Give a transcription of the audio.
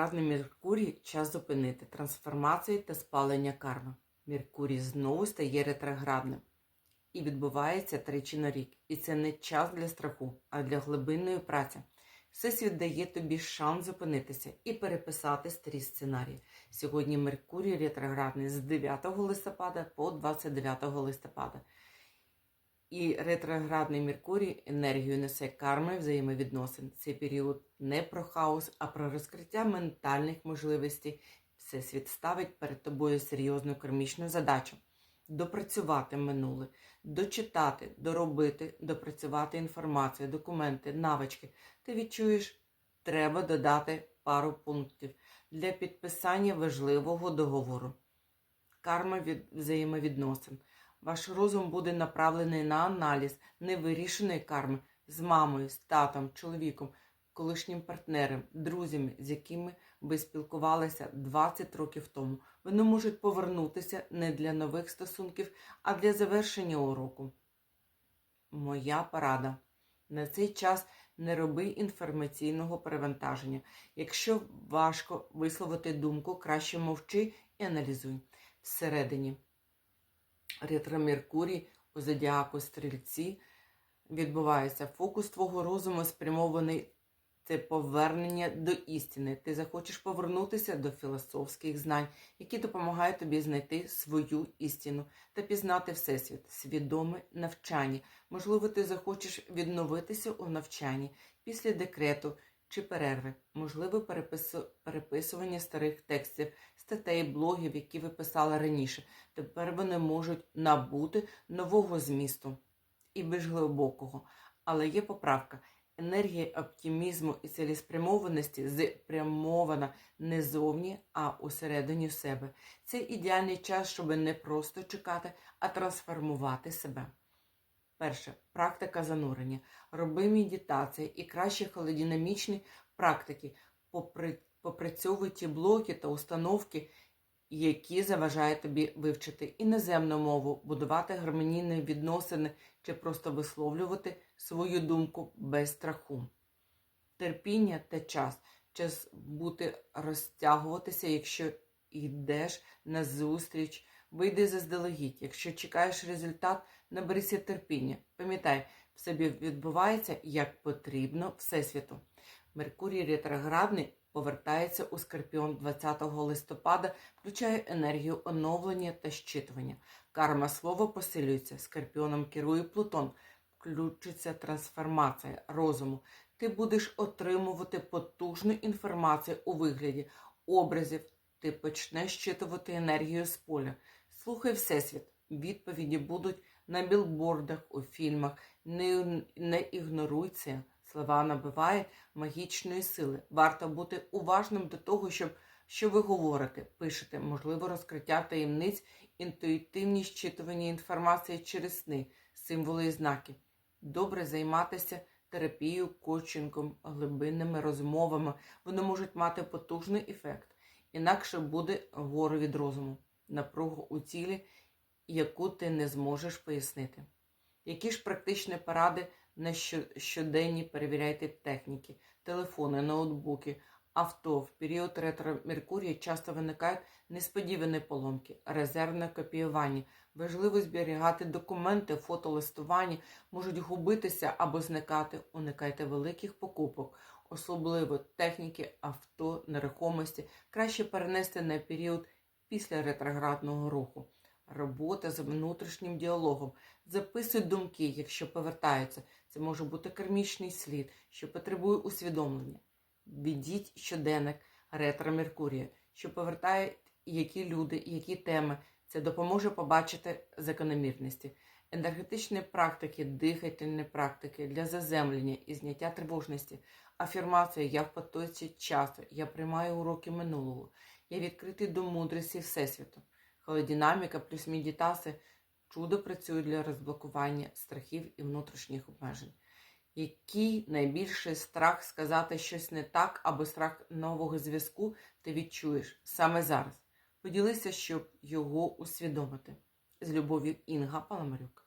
Ретроградний Меркурій час зупинити трансформації та спалення карми. Меркурій знову стає ретроградним і відбувається тричі на рік. І це не час для страху, а для глибинної праці. Всесвіт дає тобі шанс зупинитися і переписати старі сценарії. Сьогодні Меркурій ретроградний з 9 листопада по 29 листопада. І ретроградний Меркурій енергію несе карми взаємовідносин. Цей період не про хаос, а про розкриття ментальних можливостей. Всесвіт ставить перед тобою серйозну кармічну задачу допрацювати минуле, дочитати, доробити, допрацювати інформацію, документи, навички. Ти відчуєш, треба додати пару пунктів для підписання важливого договору. Карма від взаємовідносин. Ваш розум буде направлений на аналіз невирішеної карми з мамою, з татом, чоловіком, колишнім партнером, друзями, з якими ви спілкувалися 20 років тому. Вони можуть повернутися не для нових стосунків, а для завершення уроку. Моя порада. На цей час не роби інформаційного перевантаження. Якщо важко висловити думку, краще мовчи і аналізуй. Всередині ретро Меркурій у зодіаку стрільці відбувається. Фокус твого розуму спрямований це повернення до істини. Ти захочеш повернутися до філософських знань, які допомагають тобі знайти свою істину та пізнати Всесвіт, свідоме навчання. Можливо, ти захочеш відновитися у навчанні після декрету чи перерви, можливо, перепису... переписування старих текстів, статей, блогів, які ви писали раніше. Тепер вони можуть набути нового змісту і більш глибокого. Але є поправка. Енергія оптимізму і цілеспрямованості спрямована не зовні, а усередині себе. Це ідеальний час, щоб не просто чекати, а трансформувати себе. Перше практика занурення. Роби медитації і краще холодинамічні практики. Попри... Попрацьовуй ті блоки та установки, які заважають тобі вивчити іноземну мову, будувати гармонійні відносини чи просто висловлювати свою думку без страху. Терпіння та час. Час бути розтягуватися, якщо йдеш на зустріч, вийди заздалегідь. Якщо чекаєш результат, наберися терпіння. Пам'ятай, в собі відбувається як потрібно Всесвіту. Меркурій ретроградний повертається у Скорпіон 20 листопада, включає енергію оновлення та щитування. Карма слова посилюється, Скорпіоном керує Плутон, включиться трансформація розуму. Ти будеш отримувати потужну інформацію у вигляді образів, ти почнеш щитувати енергію з поля. Слухай Всесвіт. Відповіді будуть на білбордах, у фільмах. Не, не ігноруй це. Слова набивають магічної сили. Варто бути уважним до того, щоб що ви говорите, пишете, можливо, розкриття таємниць, інтуїтивні щитування інформації через сни, символи і знаки. Добре займатися терапією, коучингом, глибинними розмовами. Вони можуть мати потужний ефект. Інакше буде горе від розуму, напругу у тілі, яку ти не зможеш пояснити. Які ж практичні поради на щоденні перевіряйте техніки, телефони, ноутбуки, авто. В період ретро Меркурія часто виникають несподівані поломки, резервне копіювання. Важливо зберігати документи, фотолистування можуть губитися або зникати. Уникайте великих покупок, особливо техніки, авто, нерухомості. Краще перенести на період після ретроградного руху. Робота з внутрішнім діалогом. Записуй думки, якщо повертаються. Це може бути кармічний слід, що потребує усвідомлення. Ведіть щоденник ретро Меркурія, що повертає які люди, які теми. Це допоможе побачити закономірності. Енергетичні практики, дихательні практики для заземлення і зняття тривожності. Афірмація я в потоці часу, я приймаю уроки минулого, я відкритий до мудрості Всесвіту. Холодинаміка плюс медитація чудо працює для розблокування страхів і внутрішніх обмежень. Який найбільший страх сказати щось не так або страх нового зв'язку ти відчуєш саме зараз? Поділися, щоб його усвідомити. З любов'ю Інга Паламарюк.